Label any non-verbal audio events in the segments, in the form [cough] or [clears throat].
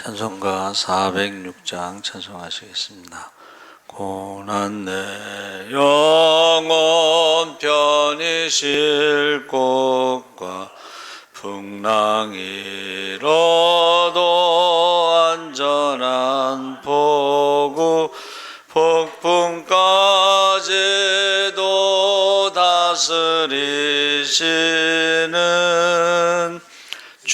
찬송가 406장 찬송하시겠습니다. 고난 내 영혼 편히 쉴 곳과 풍랑이로도 안전한 포구 폭풍까지도 다스리시는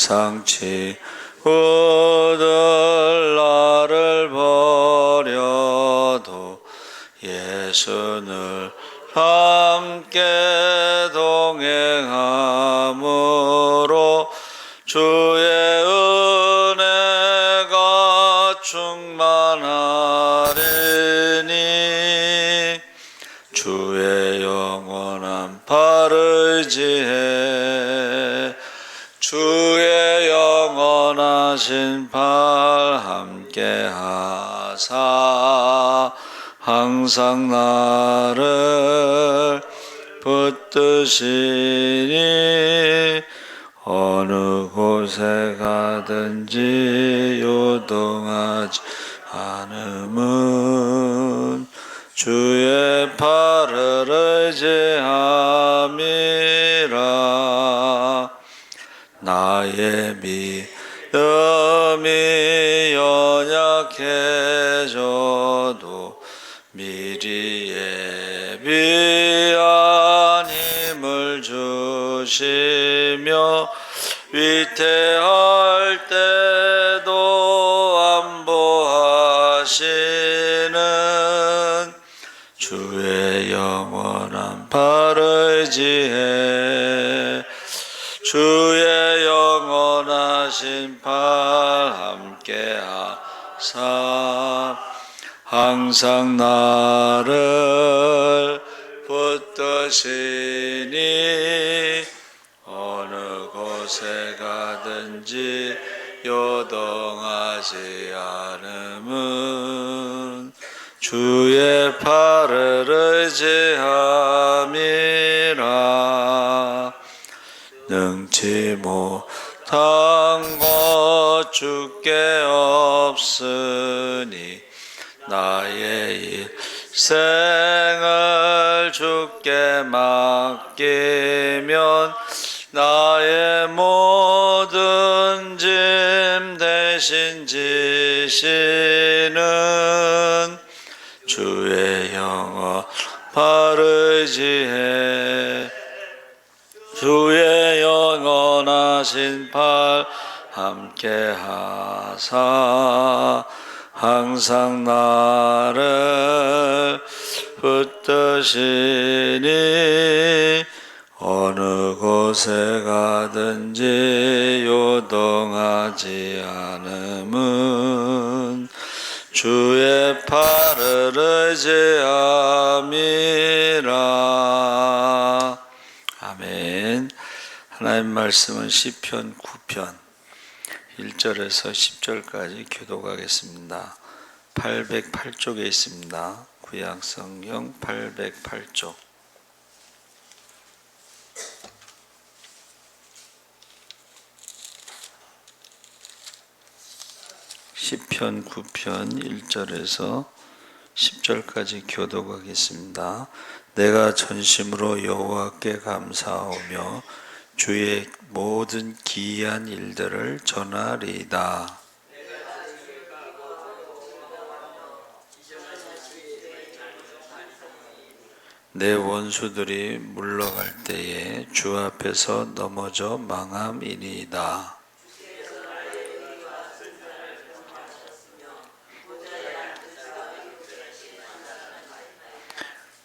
세상 친구들 나를 버려도 예수를 함께 동행함으로 주의 은혜가 충만하리니 주의 영원한 팔을 지혜 신팔 함께 하사 항상 나를 붙드시니 어느 곳에 가든지 요동하지 않음은 주의 팔을 의지함 약해져도 미리 예비한 힘을 주시며 위태할 때도 안보하시는 주의 영원한 팔을 지혜 주의 영원하신 팔 함께 하사 항상 나를 붙드시니 어느 곳에 가든지 요동하지 않음은 주의 팔을 의지함이라. 능치 못한 것 주께 없으니 나의 일생을 주께 맡기면 나의 모든 짐 대신 지시는 주의 팔을 지혜. 주의 영원하신 팔 함께 하사 항상 나를 붙드시니 어느 곳에 가든지 요동하지 않음은 주의 팔을 의지함이라. 아멘. 하나님 말씀은 시편 9편 1절에서 10절까지 교독하겠습니다. 808쪽에 있습니다. 구약성경 808쪽. 시편 9편 1절에서 10절까지 교독하겠습니다. 내가 전심으로 여호와께 감사하며 주의 모든 기이한 일들을 전하리이다. 내 원수들이 물러갈 때에 주 앞에서 넘어져 망함이니이다.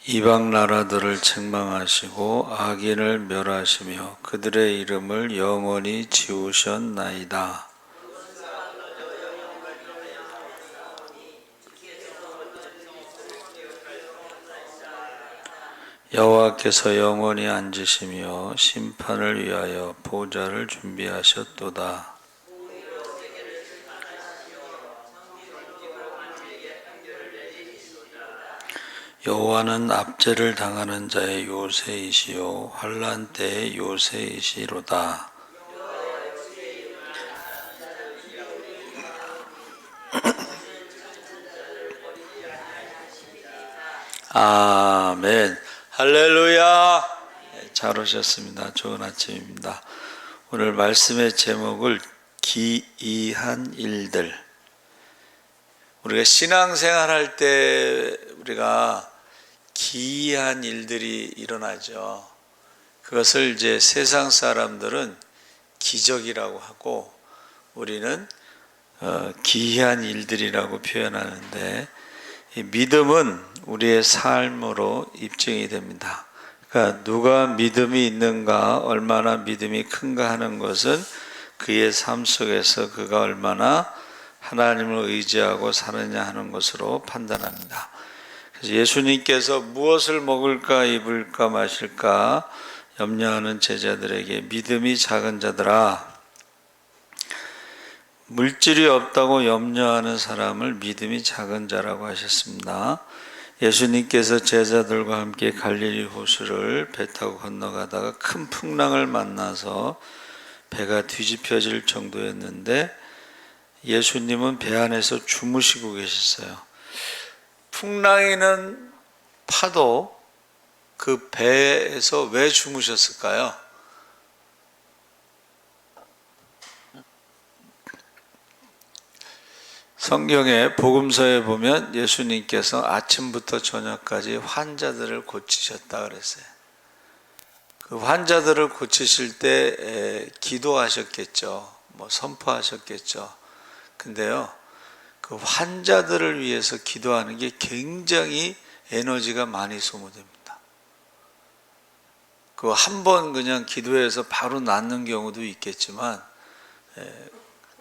이방 나라들을 책망하시고 악인을 멸하시며 그들의 이름을 영원히 지우셨나이다. 여호와께서 영원히 앉으시며 심판을 위하여 보좌를 준비하셨도다. 여호와는 압제를 당하는 자의 요새이시요 환란 때의 요새이시로다. [clears throat] 아멘. 할렐루야. 네, 잘 오셨습니다. 좋은 아침입니다. 오늘 말씀의 제목을 기이한 일들. 우리가 신앙생활 할 때 우리가 기이한 일들이 일어나죠. 그것을 이제 세상 사람들은 기적이라고 하고 우리는 어, 기이한 일들이라고 표현하는데 이 믿음은 우리의 삶으로 입증이 됩니다. 그러니까 누가 믿음이 있는가, 얼마나 믿음이 큰가 하는 것은 그의 삶 속에서 그가 얼마나 하나님을 의지하고 사느냐 하는 것으로 판단합니다. 예수님께서 무엇을 먹을까, 입을까, 마실까 염려하는 제자들에게 믿음이 작은 자들아, 물질이 없다고 염려하는 사람을 믿음이 작은 자라고 하셨습니다. 예수님께서 제자들과 함께 갈릴리 호수를 배 타고 건너가다가 큰 풍랑을 만나서 배가 뒤집혀질 정도였는데 예수님은 배 안에서 주무시고 계셨어요. 풍랑이는 파도 그 배에서 왜 주무셨을까요? 성경의 복음서에 보면 예수님께서 아침부터 저녁까지 환자들을 고치셨다 그랬어요. 그 환자들을 고치실 때 에, 기도하셨겠죠. 뭐 선포하셨겠죠. 근데요. 그 환자들을 위해서 기도하는 게 굉장히 에너지가 많이 소모됩니다. 그 한 번 그냥 기도해서 바로 낫는 경우도 있겠지만 에,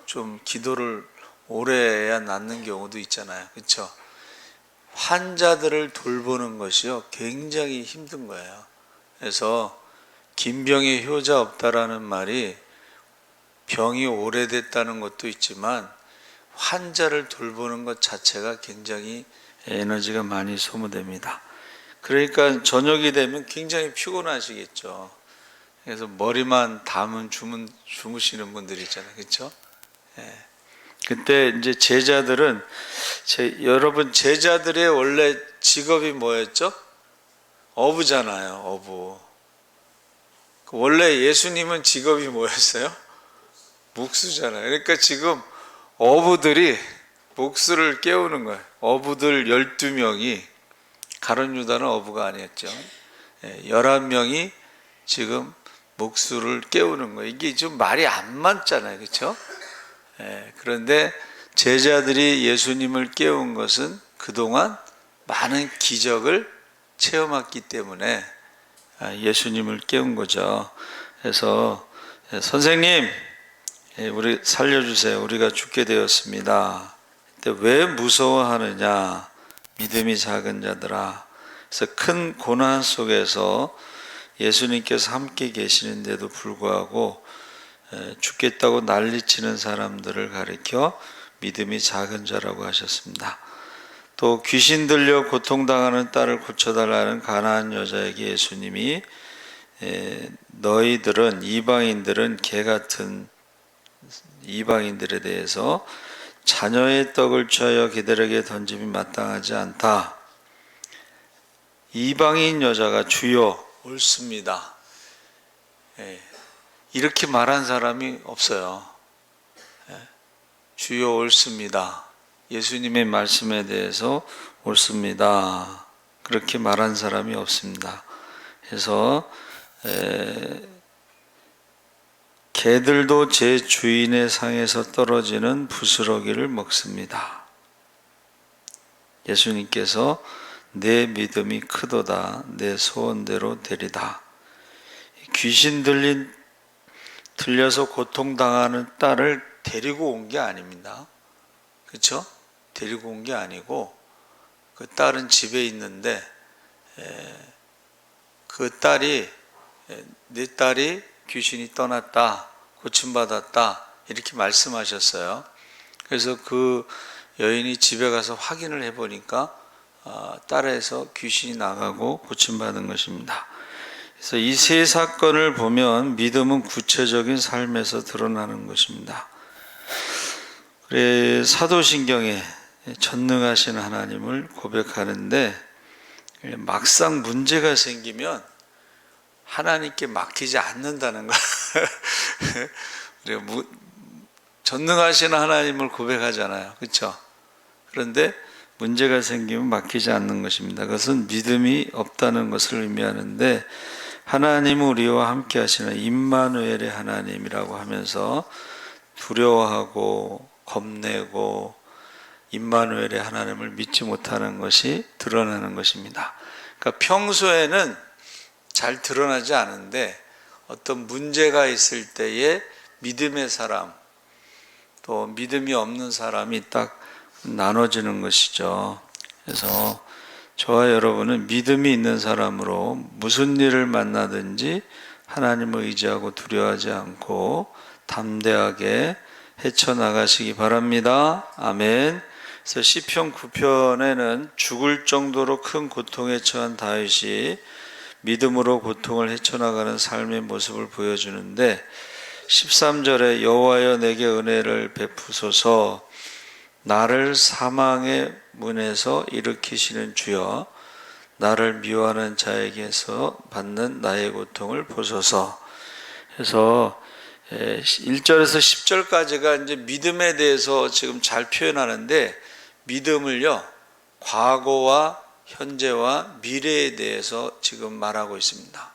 좀 기도를 오래 해야 낫는 경우도 있잖아요. 그렇죠? 환자들을 돌보는 것이요 굉장히 힘든 거예요. 그래서 김병의 효자 없다라는 말이 병이 오래됐다는 것도 있지만 환자를 돌보는 것 자체가 굉장히 에너지가 많이 소모됩니다. 그러니까 저녁이 되면 굉장히 피곤하시겠죠. 그래서 머리만 담은 주무, 주무시는 분들 있잖아요. 그렇죠? 예. 그때 이제 제자들은 제, 여러분 제자들의 원래 직업이 뭐였죠? 어부잖아요. 어부. 그 원래 예수님은 직업이 뭐였어요? [laughs] 목수잖아요. 그러니까 지금 어부들이 목수를 깨우는 거예요. 어부들 12명이 가론 유다는 어부가 아니었죠. 11명이 지금 목수를 깨우는 거예요. 이게 좀 말이 안 맞잖아요. 그렇죠? 예, 그런데 제자들이 예수님을 깨운 것은 그동안 많은 기적을 체험했기 때문에 아, 예수님을 깨운 거죠. 그래서 예, 선생님, 예, 우리 살려주세요. 우리가 죽게 되었습니다. 왜 무서워하느냐? 믿음이 작은 자들아. 그래서 큰 고난 속에서 예수님께서 함께 계시는데도 불구하고 에, 죽겠다고 난리치는 사람들을 가리켜 믿음이 작은 자라고 하셨습니다. 또 귀신 들려 고통당하는 딸을 고쳐달라는 가나안 여자에게 예수님이 에, 너희들은 이방인들은 개 같은 이방인들에 대해서 자녀의 떡을 취하여 그들에게 던짐이 마땅하지 않다. 이방인 여자가 주여 옳습니다. 예, 이렇게 말한 사람이 없어요. 예, 주여 옳습니다. 예수님의 말씀에 대해서 옳습니다. 그렇게 말한 사람이 없습니다. 그래서 에, 개들도 제 주인의 상에서 떨어지는 부스러기를 먹습니다. 예수님께서 내 믿음이 크도다 내 소원대로 되리다. 귀신 들린 들려서 고통당하는 딸을 데리고 온 게 아닙니다. 그렇죠? 데리고 온 게 아니고 그 딸은 집에 있는데 에, 그 딸이 에, 내 딸이 귀신이 떠났다 고침받았다 이렇게 말씀하셨어요. 그래서 그 여인이 집에 가서 확인을 해보니까 아, 딸에서 귀신이 나가고 고침받은 것입니다. 그래서 이 세 사건을 보면 믿음은 구체적인 삶에서 드러나는 것입니다. 그래 사도신경에 전능하신 하나님을 고백하는데 막상 문제가 생기면 하나님께 맡기지 않는다는 거. [laughs] [laughs] 우리가 무- 전능하신 하나님을 고백하잖아요. 그렇죠? 그런데 문제가 생기면 맡기지 않는 것입니다. 그것은 믿음이 없다는 것을 의미하는데 하나님은 우리와 함께 하시는 임마누엘의 하나님이라고 하면서 두려워하고 겁내고 임마누엘의 하나님을 믿지 못하는 것이 드러나는 것입니다. 그러니까 평소에는 잘 드러나지 않은데 어떤 문제가 있을 때에 믿음의 사람 또 믿음이 없는 사람이 딱 나눠지는 것이죠. 그래서 저와 여러분은 믿음이 있는 사람으로 무슨 일을 만나든지 하나님을 의지하고 두려워하지 않고 담대하게 헤쳐나가시기 바랍니다. 아멘. 그래서 시편 9편에는 죽을 정도로 큰 고통에 처한 다윗이 믿음으로 고통을 헤쳐나가는 삶의 모습을 보여주는데 13절에 여호와여 내게 은혜를 베푸소서. 나를 사망의 문에서 일으키시는 주여 나를 미워하는 자에게서 받는 나의 고통을 보소서. 해서 1절에서 10절까지가 이제 믿음에 대해서 지금 잘 표현하는데 믿음을요 과거와 현재와 미래에 대해서 지금 말하고 있습니다.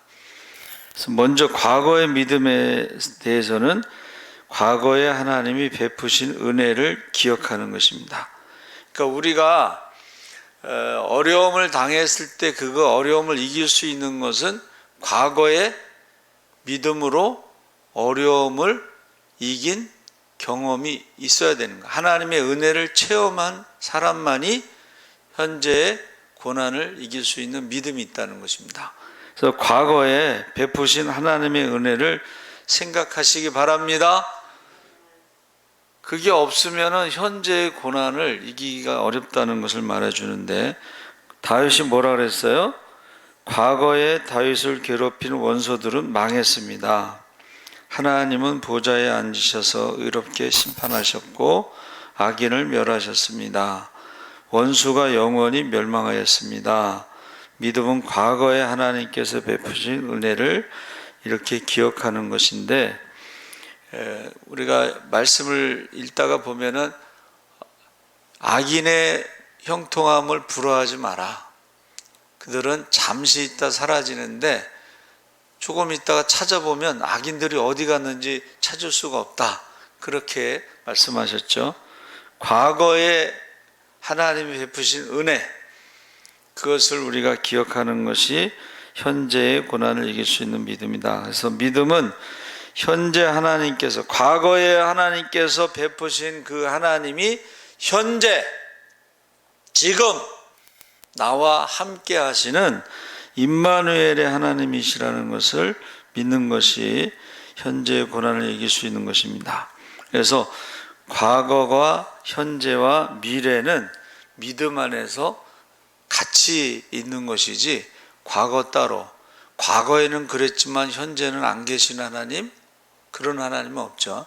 먼저 과거의 믿음에 대해서는 과거에 하나님이 베푸신 은혜를 기억하는 것입니다. 그러니까 우리가 어, 어려움을 당했을 때 그거 어려움을 이길 수 있는 것은 과거의 믿음으로 어려움을 이긴 경험이 있어야 되는 거. 하나님의 은혜를 체험한 사람만이 현재의 고난을 이길 수 있는 믿음이 있다는 것입니다. 그래서 과거에 베푸신 하나님의 은혜를 생각하시기 바랍니다. 그게 없으면 현재의 고난을 이기기가 어렵다는 것을 말해주는데 다윗이 뭐라 그랬어요? 과거에 다윗을 괴롭힌 원소들은 망했습니다. 하나님은 보좌에 앉으셔서 의롭게 심판하셨고 악인을 멸하셨습니다. 원수가 영원히 멸망하였습니다. 믿음은 과거에 하나님께서 베푸신 은혜를 이렇게 기억하는 것인데 에, 우리가 말씀을 읽다가 보면은 악인의 형통함을 부러워하지 마라. 그들은 잠시 있다 사라지는데 조금 있다가 찾아보면 악인들이 어디 갔는지 찾을 수가 없다. 그렇게 말씀하셨죠. 과거에 하나님이 베푸신 은혜, 그것을 우리가 기억하는 것이 현재의 고난을 이길 수 있는 믿음이다. 그래서 믿음은 현재 하나님께서, 과거에 하나님께서 베푸신 그 하나님이 현재, 지금 나와 함께 하시는 임마누엘의 하나님이시라는 것을 믿는 것이 현재의 고난을 이길 수 있는 것입니다. 그래서 과거와 현재와 미래는 믿음 안에서 같이 있는 것이지 과거 따로 과거에는 그랬지만 현재는 안 계신 하나님 그런 하나님은 없죠.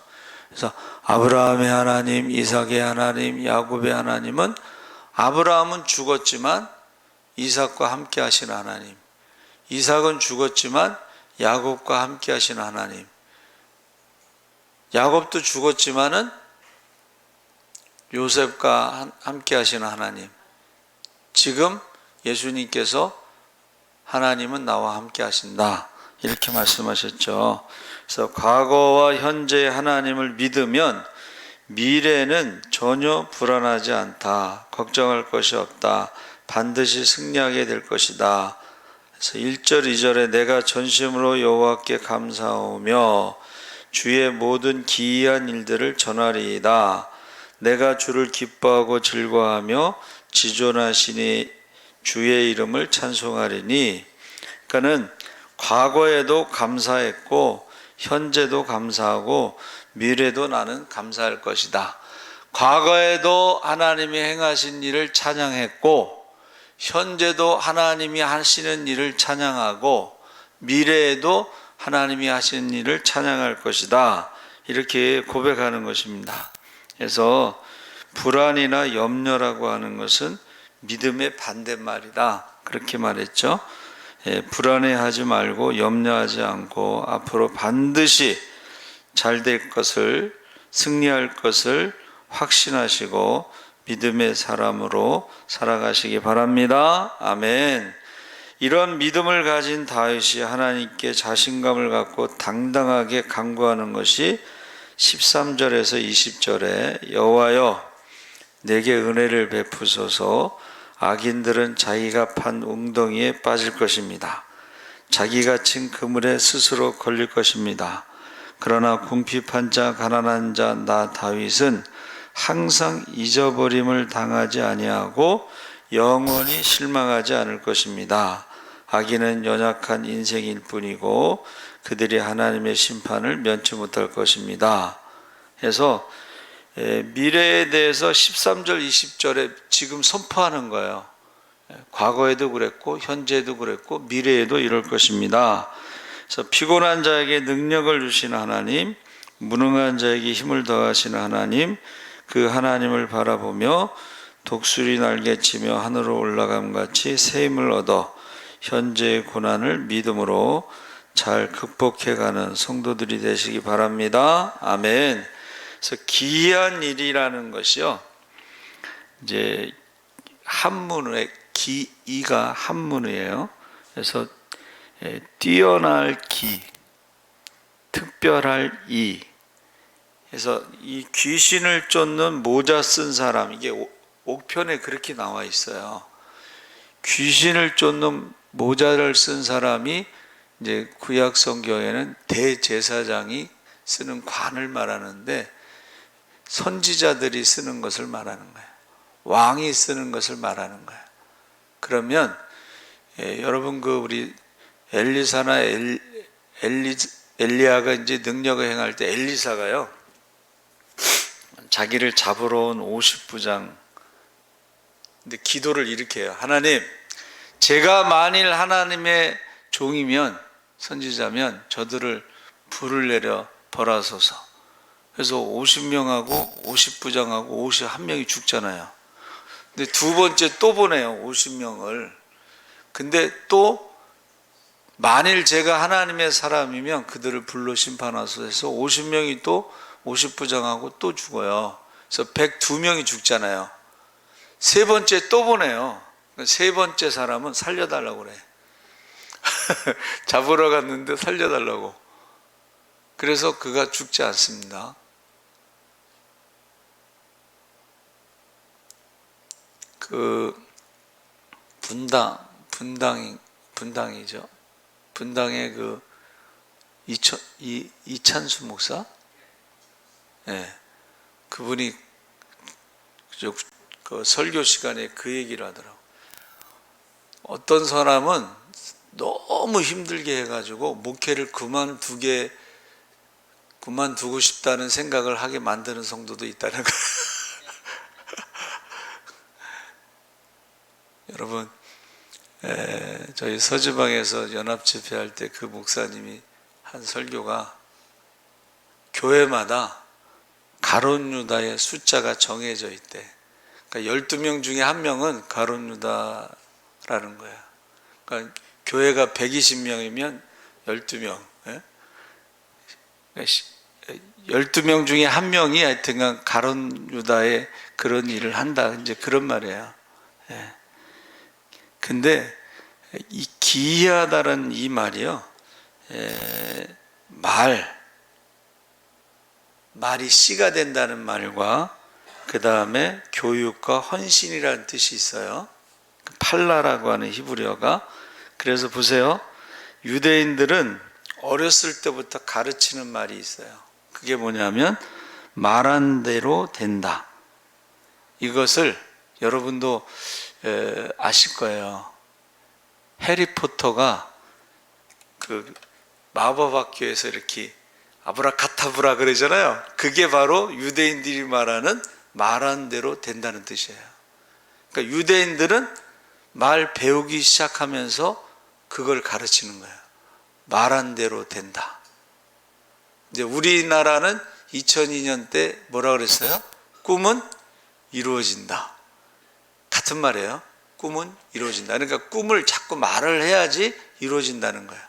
그래서 아브라함의 하나님, 이삭의 하나님, 야곱의 하나님은 아브라함은 죽었지만 이삭과 함께 하신 하나님. 이삭은 죽었지만 야곱과 함께 하신 하나님. 야곱도 죽었지만은 요셉과 함께 하신 하나님. 지금 예수님께서 하나님은 나와 함께 하신다. 이렇게 말씀하셨죠. 그래서 과거와 현재의 하나님을 믿으면 미래는 전혀 불안하지 않다. 걱정할 것이 없다. 반드시 승리하게 될 것이다. 그래서 1절, 2절에 내가 전심으로 여호와께 감사하며 주의 모든 기이한 일들을 전하리이다. 내가 주를 기뻐하고 즐거워하며 지존하시니 주의 이름을 찬송하리니 그러니까는 과거에도 감사했고 현재도 감사하고 미래도 나는 감사할 것이다. 과거에도 하나님이 행하신 일을 찬양했고 현재도 하나님이 하시는 일을 찬양하고 미래에도 하나님이 하시는 일을 찬양할 것이다. 이렇게 고백하는 것입니다. 그래서 불안이나 염려라고 하는 것은 믿음의 반대말이다. 그렇게 말했죠. 예, 불안해하지 말고 염려하지 않고 앞으로 반드시 잘 될 것을 승리할 것을 확신하시고 믿음의 사람으로 살아가시기 바랍니다. 아멘. 이런 믿음을 가진 다윗이 하나님께 자신감을 갖고 당당하게 간구하는 것이 13절에서 20절에 여호와여 내게 은혜를 베푸소서 악인들은 자기가 판 웅덩이에 빠질 것입니다. 자기가 친 그물에 스스로 걸릴 것입니다. 그러나 궁핍한 자 가난한 자 나 다윗은 항상 잊어버림을 당하지 아니하고 영원히 실망하지 않을 것입니다. 악인은 연약한 인생일 뿐이고 그들이 하나님의 심판을 면치 못할 것입니다. 그래서 예, 미래에 대해서 13절, 20절에 지금 선포하는 거예요. 예, 과거에도 그랬고, 현재도 그랬고, 미래에도 이럴 것입니다. 그래서 피곤한 자에게 능력을 주시는 하나님, 무능한 자에게 힘을 더하시는 하나님, 그 하나님을 바라보며 독수리 날개치며 하늘로 올라감 같이 새 힘을 얻어 현재의 고난을 믿음으로 잘 극복해가는 성도들이 되시기 바랍니다. 아멘. 그래서 기이한 일이라는 것이요. 이제 한문의 기이가 한문이에요. 그래서 예, 뛰어날 기, 특별할 이. 그래서 이 귀신을 쫓는 모자 쓴 사람 이게 옥편에 그렇게 나와 있어요. 귀신을 쫓는 모자를 쓴 사람이 이제 구약 성경에는 대제사장이 쓰는 관을 말하는데 선지자들이 쓰는 것을 말하는 거예요. 왕이 쓰는 것을 말하는 거예요. 그러면 예, 여러분 그 우리 엘리사나 엘, 엘리, 엘리야가 이제 능력을 행할 때 엘리사가요 자기를 잡으러 온 50부장 근데 기도를 해요. 하나님 제가 만일 하나님의 종이면 선지자면 저들을 불을 내려 벌하소서. 그래서 50명하고 50부장하고 51명이 죽잖아요. 근데 두 번째 또 보내요. 50명을. 근데 또 만일 제가 하나님의 사람이면 그들을 불러 심판하소서 해서 50명이 또 50부장하고 또 죽어요. 그래서 102명이 죽잖아요. 세 번째 또 보내요. 세 번째 사람은 살려달라고 그래. [laughs] 잡으러 갔는데 살려달라고. 그래서 그가 죽지 않습니다. 그 분당 분당이 분당이죠. 분당의 그 이천 이 이찬수 목사, 예, 네, 그분이 그 설교 시간에 그 얘기를 하더라고. 어떤 사람은 너무 힘들게 해가지고 목회를 그만두게 그만두고 싶다는 생각을 하게 만드는 성도도 있다는 거. [laughs] 여러분, 에, 저희 서지방에서 연합 집회할 때 그 목사님이 한 설교가 교회마다 가론 유다의 숫자가 정해져 있대. 그러니까 12명 중에 한 명은 가론 유다 라는 거야. 그러니까 교회가 120명이면 12명. 예? 12명 중에 한 명이 하여튼간 가론 유다의 그런 일을 한다. 이제 그런 말이에요. 예. 근데 이 기이하다는 이 말이요. 에, 말 말이 씨가 된다는 말과 그 다음에 교육과 헌신이라는 뜻이 있어요. 팔라라고 하는 히브리어가 그래서 보세요. 유대인들은 어렸을 때부터 가르치는 말이 있어요. 그게 뭐냐면 말한 대로 된다. 이것을 여러분도 에, 아실 거예요. 해리포터가 그 마법 학교에서 이렇게 아브라카타브라 그러잖아요. 그게 바로 유대인들이 말하는 말한 대로 된다는 뜻이에요. 그러니까 유대인들은 말 배우기 시작하면서 그걸 가르치는 거예요. 말한 대로 된다. 이제 우리나라는 2002년 때 뭐라 그랬어요? 꿈은 이루어진다. 같은 말이에요. 꿈은 이루어진다. 그러니까 꿈을 자꾸 말을 해야지 이루어진다는 거예요.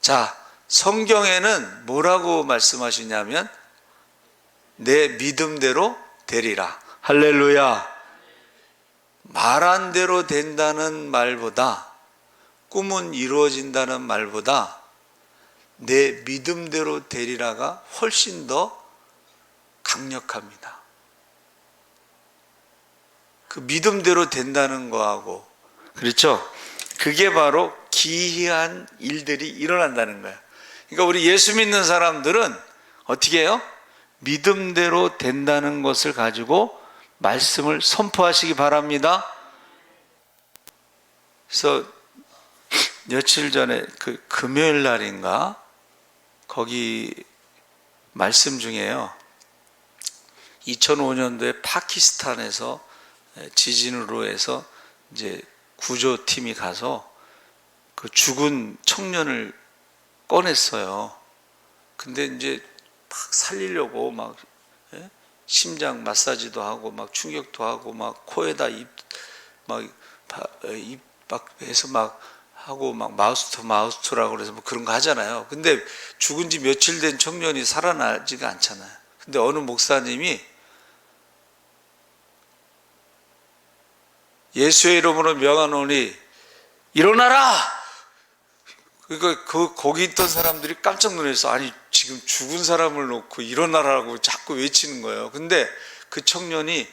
자, 성경에는 뭐라고 말씀하시냐면 내 믿음대로 되리라. 할렐루야. 말한 대로 된다는 말보다 꿈은 이루어진다는 말보다 내 믿음대로 되리라가 훨씬 더 강력합니다. 그 믿음대로 된다는 거하고 그렇죠? 그게 바로 기이한 일들이 일어난다는 거예요. 그러니까 우리 예수 믿는 사람들은 어떻게 해요? 믿음대로 된다는 것을 가지고 말씀을 선포하시기 바랍니다. 그래서 며칠 전에 그 금요일 날인가 거기 말씀 중에요. 2005년도에 파키스탄에서 지진으로 해서 이제 구조팀이 가서 그 죽은 청년을 꺼냈어요. 근데 이제 막 살리려고 막 예? 심장 마사지도 하고 막 충격도 하고 막 코에다 입막입 밖에서 막 하고 막 마우스 투 마우스 투라고 그래서 뭐 그런 거 하잖아요. 근데 죽은 지 며칠 된 청년이 살아나지가 않잖아요. 근데 어느 목사님이 예수의 이름으로 명하노니 일어나라. 그러니까 그 거기 있던 사람들이 깜짝 놀라서 아니 지금 죽은 사람을 놓고 일어나라고 자꾸 외치는 거예요. 근데 그 청년이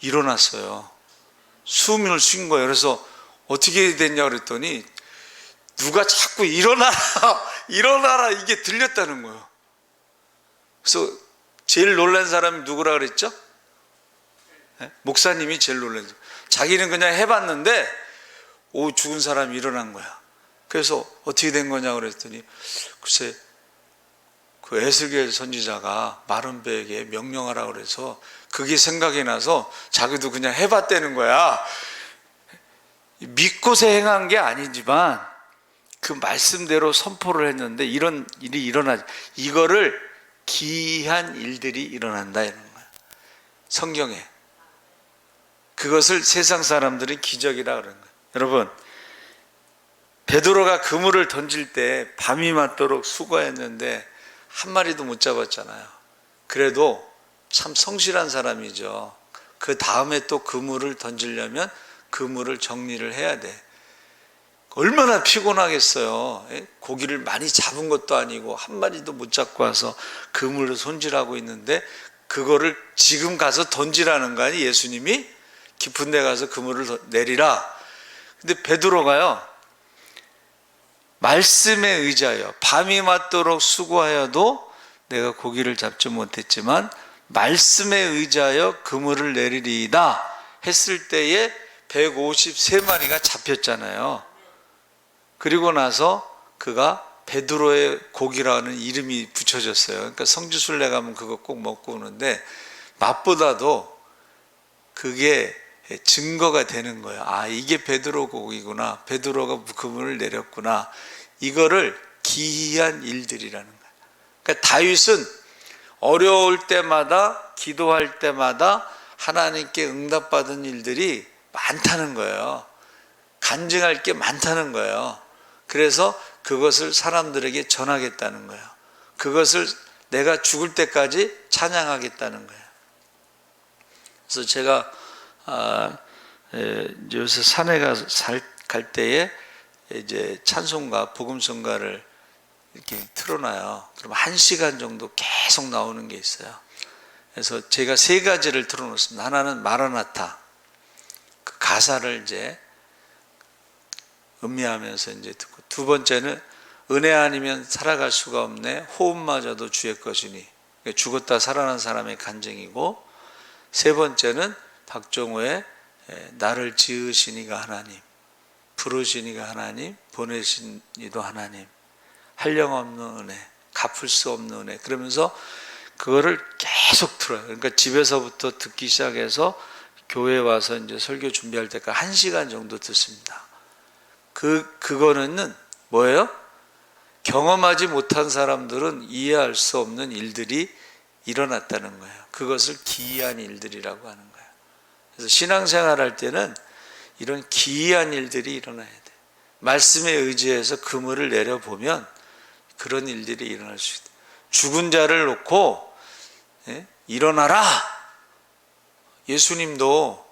일어났어요. 숨을 쉰 거예요. 그래서 어떻게 됐냐 그랬더니 누가 자꾸 일어나라, [laughs] 일어나라 이게 들렸다는 거예요. 그래서 제일 놀란 사람이 누구라 그랬죠? 네? 목사님이 제일 거예요. 자기는 그냥 해봤는데 오 죽은 사람이 일어난 거야. 그래서 어떻게 된 거냐 그랬더니 글쎄 그 에스겔 선지자가 마른 배에게 명령하라 그래서 그게 생각이 나서 자기도 그냥 해봤다는 거야. 믿고서 행한 게 아니지만 그 말씀대로 선포를 했는데 이런 일이 일어나지. 이거를 기이한 일들이 일어난다 이런 거야. 성경에. 그것을 세상 사람들은 기적이라 그러는 거예요. 여러분, 베드로가 그물을 던질 때 밤이 맞도록 수고했는데 한 마리도 못 잡았잖아요. 그래도 참 성실한 사람이죠. 그 다음에 또 그물을 던지려면 그물을 정리를 해야 돼. 얼마나 피곤하겠어요. 예? 고기를 많이 잡은 것도 아니고 한 마리도 못 잡고 와서 그물을 손질하고 있는데 그거를 지금 가서 던지라는 거 아니 예수님이 깊은 데 가서 그물을 내리라. 근데 베드로가요. 말씀에 의지하여 밤이 맞도록 수고하여도 내가 고기를 잡지 못했지만 말씀에 의지하여 그물을 내리리이다 했을 때에 153마리가 잡혔잖아요. 그리고 나서 그가 베드로의 고기라는 이름이 붙여졌어요. 그러니까 성지순례 가면 그거 꼭 먹고 오는데 맛보다도 그게 증거가 되는 거예요. 아, 이게 베드로 고기구나. 베드로가 그물을 내렸구나. 이거를 기이한 일들이라는 거예요. 그러니까 다윗은 어려울 때마다 기도할 때마다 하나님께 응답받은 일들이 많다는 거예요. 간증할 게 많다는 거예요. 그래서 그것을 사람들에게 전하겠다는 거예요. 그것을 내가 죽을 때까지 찬양하겠다는 거예요. 그래서 제가 아, 에, 요새 산에 갈 때에 이제 찬송가, 복음성가를 이렇게 틀어놔요. 그럼 한 시간 정도 계속 나오는 게 있어요. 그래서 제가 세 가지를 틀어놓습니다. 하나는 마라나타, 그 가사를 이제 음미하면서 이제 듣고 두 번째는 은혜 아니면 살아갈 수가 없네 호흡마저도 주의 것이니 그러니까 죽었다 살아난 사람의 간증이고 세 번째는 박정호의 에, 나를 지으시니가 하나님 부르시니가 하나님 보내신 이도 하나님 한량없는 은혜 갚을 수 없는 은혜 그러면서 그거를 계속 들어요 그러니까 집에서부터 듣기 시작해서 교회 와서 이제 설교 준비할 때까지 한 시간 정도 듣습니다 그 그거는 뭐예요? 경험하지 못한 사람들은 이해할 수 없는 일들이 일어났다는 거예요. 그것을 기이한 일들이라고 하는 거예요. 그래서 신앙생활 할 때는 이런 기이한 일들이 일어나야 돼. 말씀에 의지해서 그물을 내려보면 그런 일들이 일어날 수 있다. 죽은 자를 놓고 예? 일어나라. 예수님도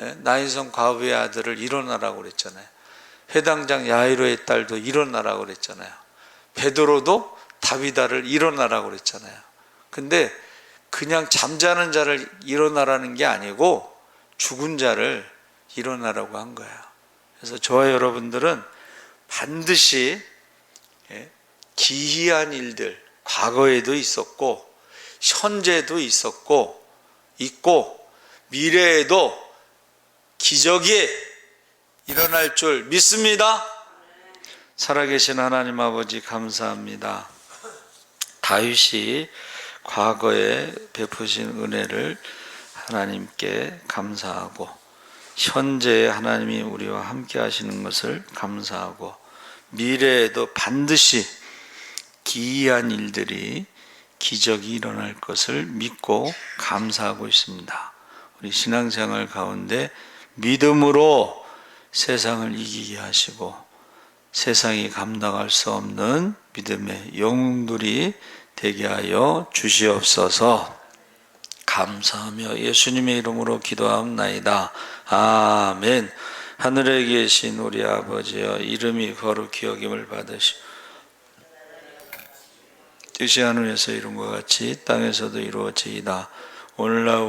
예? 나인성 과부의 아들을 일어나라고 그랬잖아요. 회당장 야이로의 딸도 일어나라고 그랬잖아요. 베드로도 다비다를 일어나라고 그랬잖아요. 근데 그냥 잠자는 자를 일어나라는 게 아니고 죽은 자를 일어나라고 한 거예요. 그래서 저와 여러분들은 반드시 예, 기이한 일들 과거에도 있었고 현재도 있었고 있고 미래에도 기적이 일어날 줄 믿습니다. 살아계신 하나님 아버지 감사합니다. 다윗이 과거에 베푸신 은혜를 하나님께 감사하고 현재 하나님이 우리와 함께 하시는 것을 감사하고 미래에도 반드시 기이한 일들이 기적이 일어날 것을 믿고 감사하고 있습니다. 우리 신앙생활 가운데 믿음으로 세상을 이기게 하시고 세상이 감당할 수 없는 믿음의 영웅들이 되게 하여 주시옵소서 감사하며 예수님의 이름으로 기도하옵나이다. 아멘. 하늘에 계신 우리 아버지여 이름이 거룩히 여김을 받으시 뜻이 하늘에서 이룬 것 같이 땅에서도 이루어지이다. 오늘날